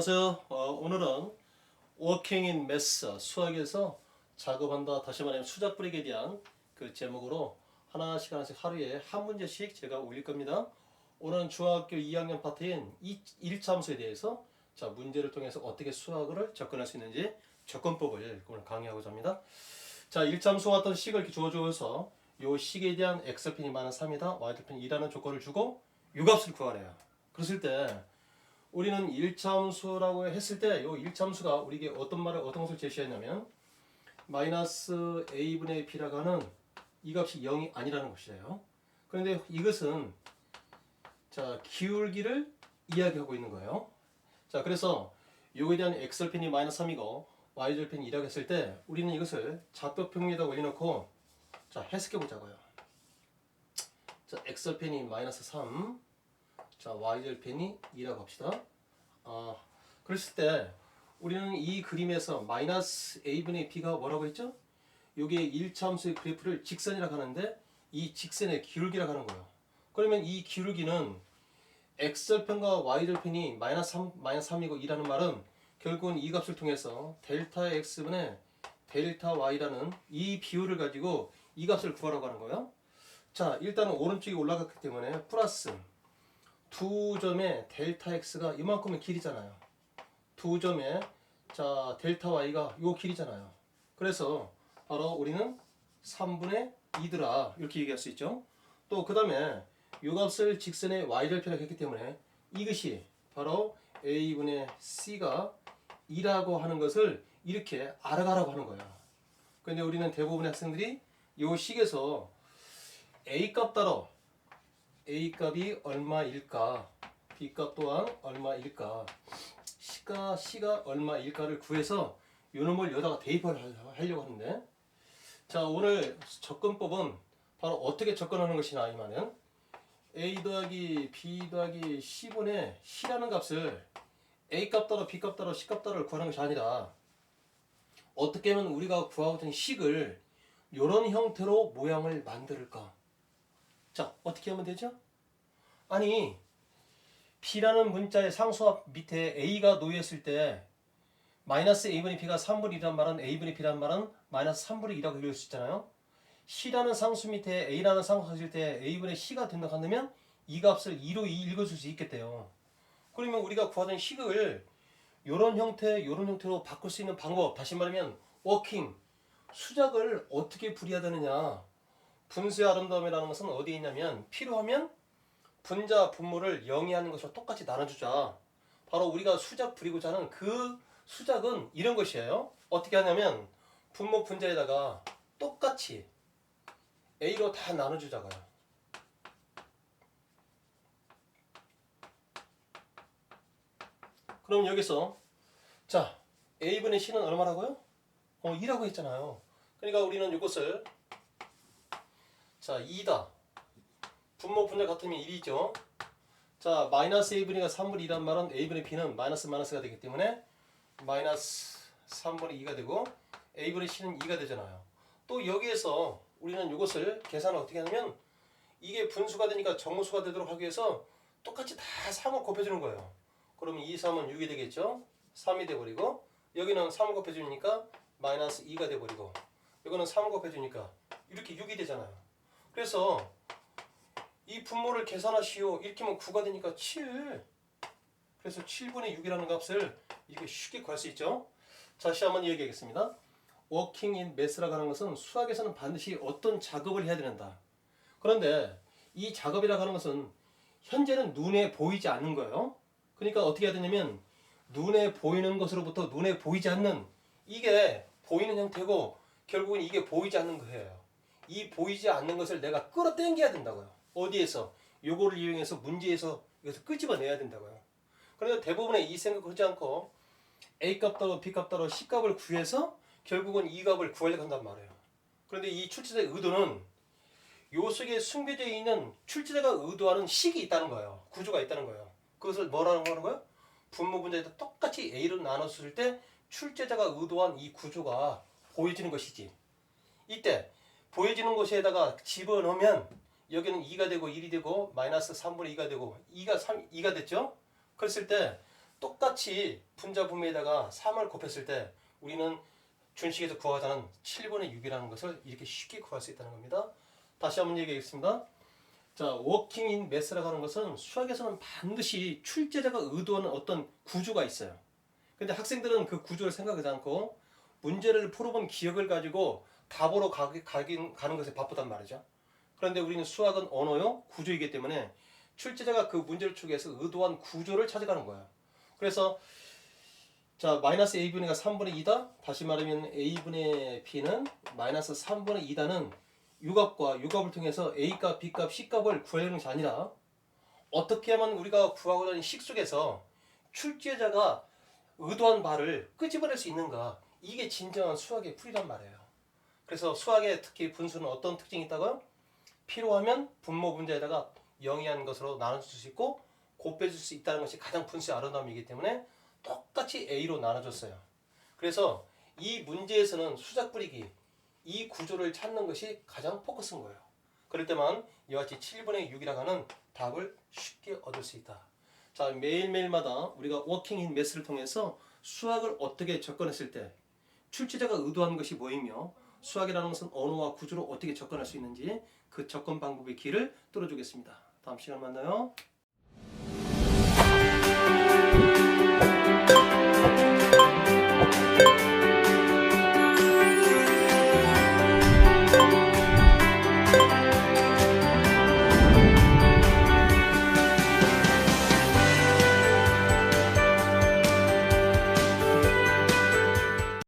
안녕하세요. 어, 오늘은 Working in Math 수학에서 작업한다 다시 말하면 수작 뿌리기에 대한 그 제목으로 하나씩 하나씩 하루에 한 문제씩 제가 올릴 겁니다. 오늘은 중학교 2학년 파트인 1참수에 대해서 자 문제를 통해서 어떻게 수학을 접근할 수 있는지 접근법을 오늘 강의하고자 합니다. 자 1참수와 같은 식을 이렇게 주어줘서 요 식에 대한 x편이 많은 3이다 y편이 2라는 조건을 주고 유값을 구하래요. 그랬을 때 우리는 1참수라고 했을 때이 1참수가 우리에게 어떤 말을 어떤 것을 제시했냐면 마이너스 a분의 b라고 하는 이 값이 0이 아니라는 것이에요. 그런데 이것은 자 기울기를 이야기하고 있는 거예요. 자 그래서 요에 대한 x절편이 마이너스 3이고 y절편이 2라고 했을 때 우리는 이것을 좌표평에다 올려놓고 자 해석해 보자고요. 자 x절편이 마이너스 3 자, y절편이 2라고 합시다. 아, 그랬을 때 우리는 이 그림에서 마이너스 a분의 b가 뭐라고 했죠? 요게 1참수의 그래프를 직선이라고 하는데 이 직선의 기울기라고 하는 거예요. 그러면 이 기울기는 x절편과 y절편이 마이너스 3, 마이너스 3이고 2라는 말은 결국은 이 값을 통해서 델타 x분의 델타 y라는 이 비율을 가지고 이 값을 구하라고 하는 거예요. 자, 일단은 오른쪽에 올라갔기 때문에 플러스 두 점의 델타 x가 이만큼의 길이잖아요. 두 점의 자 델타 y가 요 길이잖아요. 그래서 바로 우리는 3분의 2더라 이렇게 얘기할 수 있죠. 또 그 다음에 요 값을 직선의 y절편이라고 했기 때문에 이것이 바로 a분의 c가 2라고 하는 것을 이렇게 알아가라고 하는 거예요. 근데 우리는 대부분의 학생들이 요 식에서 a 값 따로 A 값이 얼마일까? B 값 또한 얼마일까? C가 C가 얼마일까를 구해서 요 놈을 여기다가 대입을 하- 하려고 하는데 자 오늘 접근법은 바로 어떻게 접근하는 것이냐 이 말은 A 더하기 B 더하기 C분의 C라는 값을 A 값 따로 B 값 따로 C 값 따로 구하는 것이 아니라 어떻게 하면 우리가 구하고자 하는 식을 이런 형태로 모양을 만들까? 자, 어떻게 하면 되죠? 아니, B라는 문자의 상수합 밑에 A가 놓여있을 때 마이너스 A분의 B가 3분의 2란 말은 A분의 B란 말은 마이너스 3분의 2라고 읽을 수 있잖아요. C라는 상수 밑에 A라는 상수 있을 때 A분의 C가 된다고 한다면 이 값을 2로 읽어줄 수 있겠대요. 그러면 우리가 구하던 식을 이런 형태, 이런 형태로 바꿀 수 있는 방법, 다시 말하면 워킹, 수작을 어떻게 부려야 되느냐. 분수의 아름다움이라는 것은 어디에 있냐면 필요하면 분자 분모를 영위하는 것과 똑같이 나눠주자. 바로 우리가 수작 부리고자 하는 그 수작은 이런 것이에요. 어떻게 하냐면 분모 분자에다가 똑같이 a로 다 나눠주자고요. 그럼 여기서 자 a분의 c는 얼마라고요? 어 2라고 했잖아요. 그러니까 우리는 이것을 자, 2다. 분모 분자 같으면 1이죠. 자, 마이너스 a분의 3분의 2란 말은 a분의 b는 마이너스 마이너스가 되기 때문에 마이너스 3분의 2가 되고 a분의 c는 2가 되잖아요. 또 여기에서 우리는 이것을 계산을 어떻게 하냐면 이게 분수가 되니까 정수가 되도록 하기 위해서 똑같이 다 3을 곱해주는 거예요. 그러면 2, 3은 6이 되겠죠. 3이 돼버리고 여기는 3을 곱해주니까 마이너스 2가 돼버리고 이거는 3을 곱해주니까 이렇게 6이 되잖아요. 그래서 이 분모를 계산하시오. 이렇게 하면 9가 되니까 7. 그래서 7분의 6이라는 값을 이렇게 쉽게 구할 수 있죠. 다시 한번 얘기하겠습니다. 워킹 인 매스라고 하는 것은 수학에서는 반드시 어떤 작업을 해야 된다. 그런데 이 작업이라고 하는 것은 현재는 눈에 보이지 않는 거예요. 그러니까 어떻게 해야 되냐면 눈에 보이는 것으로부터 눈에 보이지 않는 이게 보이는 형태고 결국은 이게 보이지 않는 거예요. 이 보이지 않는 것을 내가 끌어당겨야 된다고요. 어디에서? 요거를 이용해서 문제에서 이것을 끄집어내야 된다고요. 그래서 대부분의 이 생각을 하지 않고 A 값 따로 B 값 따로 C 값을 구해서 결국은 이 값을 구하려고 한단 말이에요. 그런데 이 출제자의 의도는 요 속에 숨겨져 있는 출제자가 의도하는 식이 있다는 거예요. 구조가 있다는 거예요. 그것을 뭐라고 하는 거예요? 분모 분자에다 똑같이 A로 나눴을 때 출제자가 의도한 이 구조가 보여지는 것이지. 이때 보여지는 곳에다가 집어넣으면 여기는 2가 되고 1이 되고 마이너스 3분의 2가 되고 2가 3, 2가 됐죠? 그랬을 때 똑같이 분자 분모에다가 3을 곱했을 때 우리는 준식에서 구하자는 7분의 6이라는 것을 이렇게 쉽게 구할 수 있다는 겁니다. 다시 한번 얘기하겠습니다. 자, 워킹 인 매스라고 하는 것은 수학에서는 반드시 출제자가 의도하는 어떤 구조가 있어요. 근데 학생들은 그 구조를 생각하지 않고 문제를 풀어본 기억을 가지고 답으로 가기, 가긴, 가는 것에 바쁘단 말이죠. 그런데 우리는 수학은 언어요, 구조이기 때문에 출제자가 그 문제를 추구해서 의도한 구조를 찾아가는 거예요. 그래서 자 마이너스 a분의 가 3분의 2다. 다시 말하면 a분의 b는 마이너스 3분의 2다는 유값과 유값을 통해서 a값, b값, c값을 구하려는 것이 아니라 어떻게 하면 우리가 구하고자 하는 식 속에서 출제자가 의도한 바를 끄집어낼 수 있는가 이게 진정한 수학의 풀이란 말이에요. 그래서 수학의 특히 분수는 어떤 특징이 있다고요? 필요하면 분모 분자에다가 영이한 것으로 나눠줄 수 있고 곱해줄 수 있다는 것이 가장 분수의 아름다움이기 때문에 똑같이 A로 나눠줬어요. 그래서 이 문제에서는 수작 뿌리기 이 구조를 찾는 것이 가장 포커스인 거예요. 그럴 때만 이와 같이 7분의 6이라고 하는 답을 쉽게 얻을 수 있다. 자 매일매일마다 우리가 워킹 인 매스를 통해서 수학을 어떻게 접근했을 때 출제자가 의도한 것이 뭐이며 수학이라는 것은 언어와 구조로 어떻게 접근할 수 있는지 그 접근 방법의 길을 뚫어주겠습니다. 다음 시간 만나요.